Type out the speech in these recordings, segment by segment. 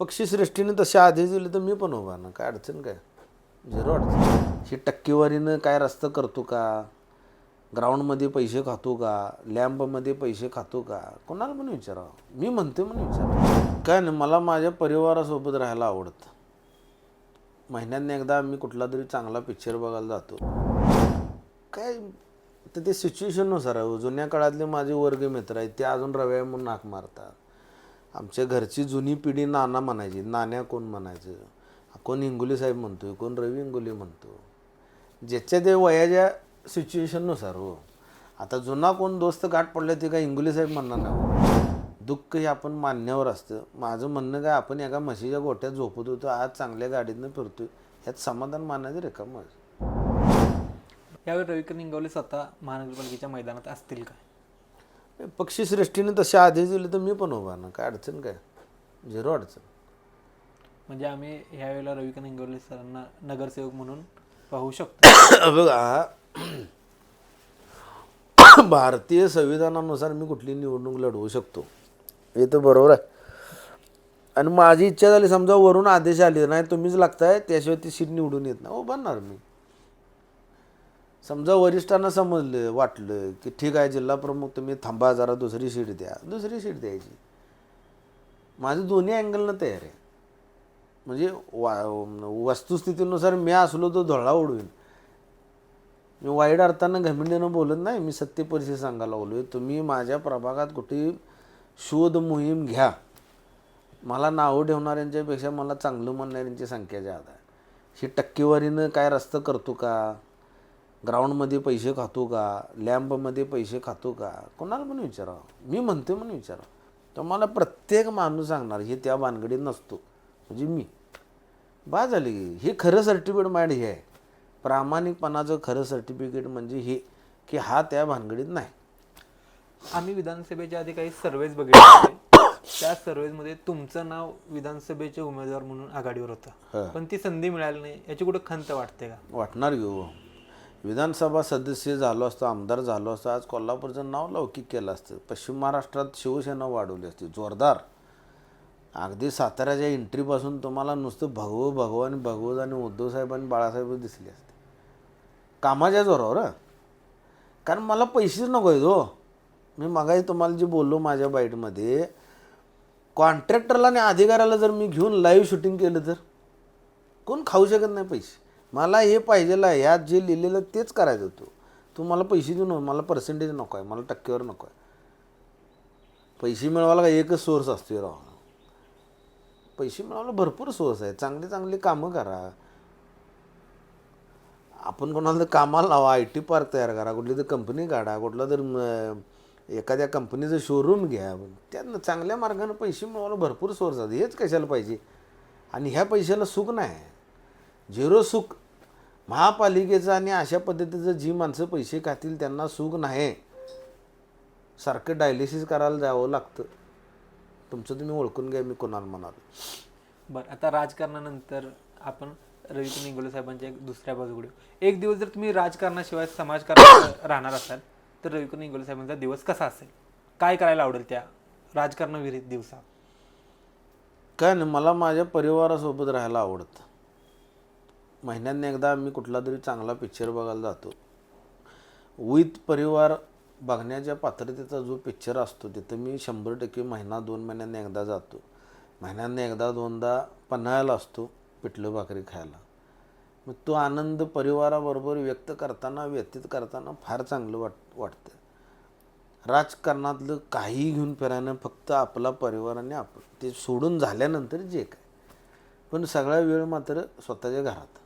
पक्षीश्रेष्ठीने तसे आदेश दिले तर मी पण उभा ना काय अडचण काय? झिरो अडचण. ही टक्केवारीनं काय रस्ता करतो का? ग्राउंडमध्ये पैसे खातो का? लॅम्पमध्ये पैसे खातो का? कोणाला पण विचारावं. मी म्हणते म्हणून विचारा काय नाही मला माझ्या परिवारासोबत राहायला आवडतं. महिन्यातनं एकदा मी कुठला तरी चांगला पिक्चर बघायला जातो. काय? तर ते सिच्युएशननुसार आहे हो. जुन्या काळातले माझे वर्ग मित्र आहेत ते अजून रव्या म्हणून नाक मारतात. आमच्या घरची जुनी पिढी नाना म्हणायची नाण्या कोण म्हणायचं? कोण हिंगोली साहेब म्हणतोय कोण रवी हिंगोली म्हणतो ज्याच्या ते वयाच्या सिच्युएशननुसार हो. आता जुना कोण दोस्त गाठ पडले ते काय इंगोली साहेब म्हणणार नाही. दुःख हे आपण मान्यावर असतं. माझं म्हणणं काय आपण एका म्हशीच्या गोट्यात झोपत होतो आज चांगल्या गाडीतनं फिरतोय. ह्यात समाधान मानायचं रेखामच यावेळी रविकर इंगवले स्वतः महानगरपालिकेच्या मैदानात असतील का? पक्षीश्रेष्ठीने तसे आदेश दिले तर मी पण उभा ना काय अडचण काय? झिरो अडचण. म्हणजे आम्ही ह्यावेळेला रविकिरण इंगवले सरांना नगरसेवक म्हणून पाहू शकतो. बघा भारतीय संविधानानुसार मी कुठली निवडणूक लढवू शकतो? हे तर बरोबर आहे. आणि माझी इच्छा झाली समजा वरून आदेश आले नाही तुम्हीच लागताय त्याशिवाय ती सीट निवडून येत नाही. उभारणार मी. समजा वरिष्ठांना समजलं वाटलं की ठीक आहे जिल्हा प्रमुख तुम्ही थांबा जरा दुसरी सीट द्या. दुसरी सीट द्यायची. माझं दोन्ही अँगलनं तयार आहे. म्हणजे वा वस्तुस्थितीनुसार मी असलो तो धोळा उडवीन. मी वाईट अर्थानं घमिंडीनं बोलत नाही मी सत्य परिस्थिती सांगायला लागलोय. तुम्ही माझ्या प्रभागात कुठे शोध मोहीम घ्या. मला नावं ठेवणाऱ्यांच्यापेक्षा मला चांगलं म्हणणाऱ्यांची संख्या ज्यादा आहे. ही टक्केवारीनं काय रस्ता करतो का? ग्राउंडमध्ये पैसे खातो का? लॅम्पमध्ये पैसे खातो का? कोणाला पण विचारावं. मी म्हणते म्हणून विचारावं. तर मला प्रत्येक माणूस सांगणार हे त्या भानगडीत नसतो. म्हणजे मी. बा झाली हे खरं सर्टिफिकेट माझ्याकडे हे आहे. प्रामाणिकपणाचं खरं सर्टिफिकेट म्हणजे हे की हा त्या भानगडीत नाही. आम्ही विधानसभेच्या आधी काही सर्वेज बघितले. त्या सर्वेजमध्ये तुमचं नाव विधानसभेचे उमेदवार म्हणून आघाडीवर होतं. पण ती संधी मिळाली नाही. याची कुठं खंत वाटते का? वाटणार घेऊ विधानसभा सदस्य झालो असतो आमदार झालो असतो आज कोल्हापूरचं नाव लौकिक केलं असतं. पश्चिम महाराष्ट्रात शिवसेना वाढवली असती. जोरदार. अगदी साताऱ्याच्या एंट्रीपासून तुम्हाला नुसतं भगवं भगवान भगवत आणि उद्धवसाहेब आणि बाळासाहेब दिसले असते. कामाच्या जोरावर कारण मला पैसेच नको आहेत हो. मी मगाही तुम्हाला जे बोललो माझ्या बाईटमध्ये कॉन्ट्रॅक्टरला आणि अधिकाऱ्याला जर मी घेऊन लाईव्ह शूटिंग केलं तर? कोण खाऊ शकत नाही पैसे? मला हे पाहिजेलं आहे ह्यात जे लिहिलेलं तेच करायचं होतं. तू मला पैसे देऊ नको मला पर्सेंटेज नको आहे मला टक्केवर नको आहे. पैसे मिळवायला का एकच सोर्स असतो राव. पैसे मिळवायला भरपूर सोर्स आहे. चांगली चांगली कामं करा. आपण कोणाला तर कामाला लावा आय टी पार्क तयार करा कुठली तर कंपनी काढा कुठला तर एखाद्या कंपनीचं शोरूम घ्या. त्यातनं चांगल्या मार्गाने पैसे मिळवायला भरपूर सोर्स आहेत. हेच कशाला पाहिजे? आणि ह्या पैशाला सुख नाही. झिरो सुख. महापालिकेचं आणि अशा पद्धतीचं जी माणसं पैसे खातील त्यांना सुख नाही. सारखं डायलिसिस करायला जावं लागतं. तुमचं तुम्ही ओळखून घ्या मी कोणाला म्हणाल. बरं आता राजकारणानंतर आपण रविकिरण इंगोले साहेबांच्या एक दुसऱ्या बाजूकडे. एक दिवस जर तुम्ही राजकारणाशिवाय समाजकारणात राहणार असाल तर रविकिरण इंगोले साहेबांचा दिवस कसा असेल? काय करायला आवडेल त्या राजकारणाविरहित दिवसा? काय नाही मला माझ्या परिवारासोबत राहायला आवडतं. महिन्यातनं एकदा मी कुठला तरी चांगला पिक्चर बघायला जातो. विथ परिवार बघण्याच्या पात्रतेचा जो पिक्चर असतो तिथं मी शंभर टक्के महिना दोन महिन्यांनी एकदा जातो. महिन्यानं एकदा दोनदा पन्हाळ्याला असतो पिठलं भाकरी खायला. मग तो आनंद परिवाराबरोबर व्यक्त करताना व्यतीत करताना फार चांगलं वाट वाटतं. राजकारणातलं काहीही घेऊन फिरायनं फक्त आपला परिवार आणि आपण ते सोडून झाल्यानंतर जे काय. पण सगळा वेळ मात्र स्वतःच्या घरात.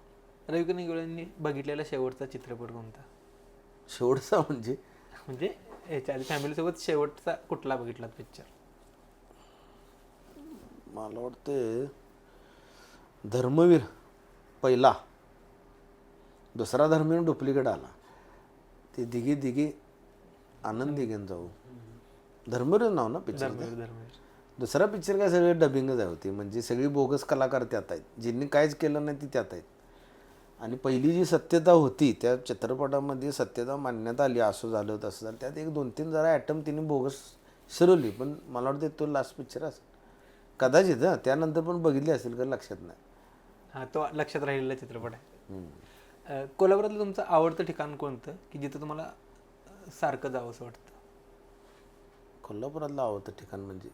रविकिरण इंगोलेंनी बघितलेला शेवटचा चित्रपट कोणता? शेवटचा म्हणजे? म्हणजे याच्या आधी फॅमिलीसोबत शेवटचा कुठला बघितला पिक्चर मला वाटते धर्मवीर पहिला. दुसरा धर्मवीर डुप्लिकेट आला. ते दिघी दिघी आनंद दिघेन जाऊ. धर्मवीर नाव ना पिक्चर दुसरा पिक्चर काय सगळे डबिंगच आहे होती. म्हणजे सगळी बोगस कलाकार त्यात आहेत. ज्यांनी काहीच केलं नाही ती त्यात आहेत. आणि पहिली जी सत्यता होती त्या चित्रपटामध्ये सत्यता मांडण्यात आली असं झालं तसं झालं. त्यात एक दोन तीन जरा ॲटम तिने बोगस शिरवली पण मला वाटतं तो लास्ट पिक्चर असेल. कदाचित हं, त्यानंतर पण बघितली असेल का लक्षात नाही. हा तो लक्षात राहिलेला चित्रपट आहे. कोल्हापुरातलं तुमचं आवडतं ठिकाण कोणतं की जिथं तुम्हाला सारखं जावं असं वाटतं? कोल्हापुरातलं आवडतं ठिकाण म्हणजे?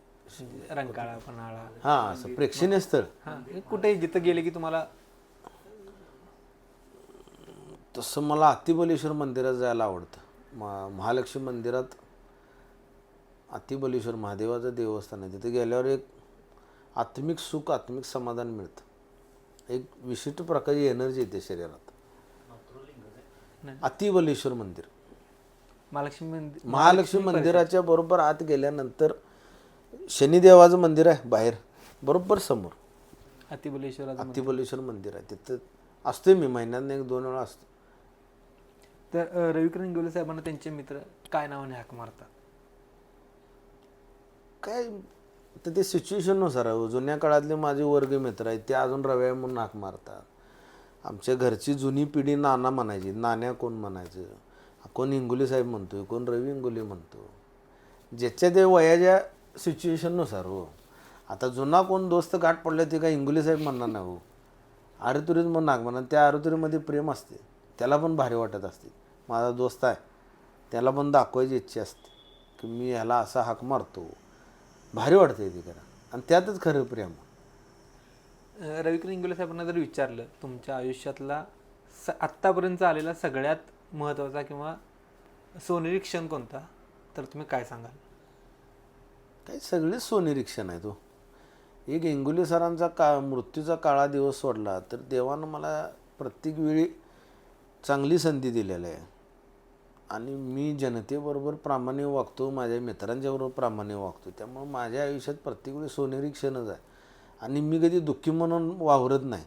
रंकाळा पन्हाळा हां असं प्रेक्षणीय स्थळ. हा कुठे जिथं गेले की तुम्हाला तसं मला अतिबलेश्वर मंदिरात जायला आवडतं. मा महालक्ष्मी मंदिरात अतिबलेश्वर महादेवाचं देवस्थान आहे. तिथे गेल्यावर एक आत्मिक सुख आत्मिक समाधान मिळतं. एक विशिष्ट प्रकारची एनर्जी येते शरीरात. अतिबलेश्वर मंदिर. महालक्ष्मी मंदिर महालक्ष्मी मंदिराच्या बरोबर आत गेल्यानंतर शनिदेवाचं मंदिर आहे बाहेर बरोबर समोर. अतिबलेश्वराचं अतिबलेश्वर मंदिर आहे. तिथं असते मी महिन्यात एक दोन वेळा असतो तर अ, रविकिरण साहेबांना त्यांचे मित्र काय नावाने हाक मारतात? काय तर ते सिच्युएशननुसार आहे हो. जुन्या काळातले माझे वर्ग मित्र आहेत ते अजून रव्या म्हणून हाक मारतात. आमच्या घरची जुनी पिढी नाना म्हणायची नाण्या कोण म्हणायचं? कोण हिंगोली साहेब म्हणतोय कोण रवी हिंगोली म्हणतो? ज्याच्या ते वयाच्या सिच्युएशननुसार हो. आता जुना कोण दोस्त गाठ पडले ते काय इंगोले साहेब म्हणणार नाही हो. आरुतुरीच म्हणून नाक म्हणा त्या आरुतुरीमध्ये प्रेम असते. त्याला पण भारी वाटत असते माझा दोस्त आहे. त्याला पण दाखवायची इच्छा असते की मी ह्याला असा हाक मारतो. भारी वाटते ते करा आणि त्यातच खरं प्रेम. रविकिरण इंगोले साहेबांना जर विचारलं तुमच्या आयुष्यातला स आत्तापर्यंत आलेला सगळ्यात महत्त्वाचा किंवा सोनेरी क्षण कोणता? तर तुम्ही काय सांगाल? काही सगळेच सोनिरीक्षण आहे तो. एक इंगुले सरांचा का मृत्यूचा काळा दिवस सोडला तर देवानं मला प्रत्येक वेळी चांगली संधी दिलेली आहे. आणि मी जनतेबरोबर प्रामाणिक वागतो माझ्या मित्रांच्याबरोबर प्रामाणिक वागतो. त्यामुळे माझ्या आयुष्यात प्रत्येक वेळी सोनेरी क्षणच आहे. आणि मी कधी दुःखी म्हणून वावरत नाही.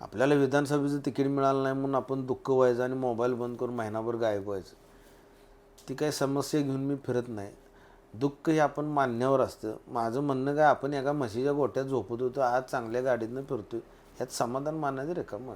आपल्याला विधानसभेचं तिकीट मिळालं नाही म्हणून आपण दुःख व्हायचं आणि मोबाईल बंद करून महिनाभर गायब व्हायचं. ती काही समस्या घेऊन मी फिरत नाही. दुःख हे आपण मान्यावर असतं. माझं म्हणणं काय आपण एका म्हशीच्या गोट्यात झोपत होतो आज चांगल्या गाडीतनं फिरतो ह्यात समाधान मानायचं रिकामं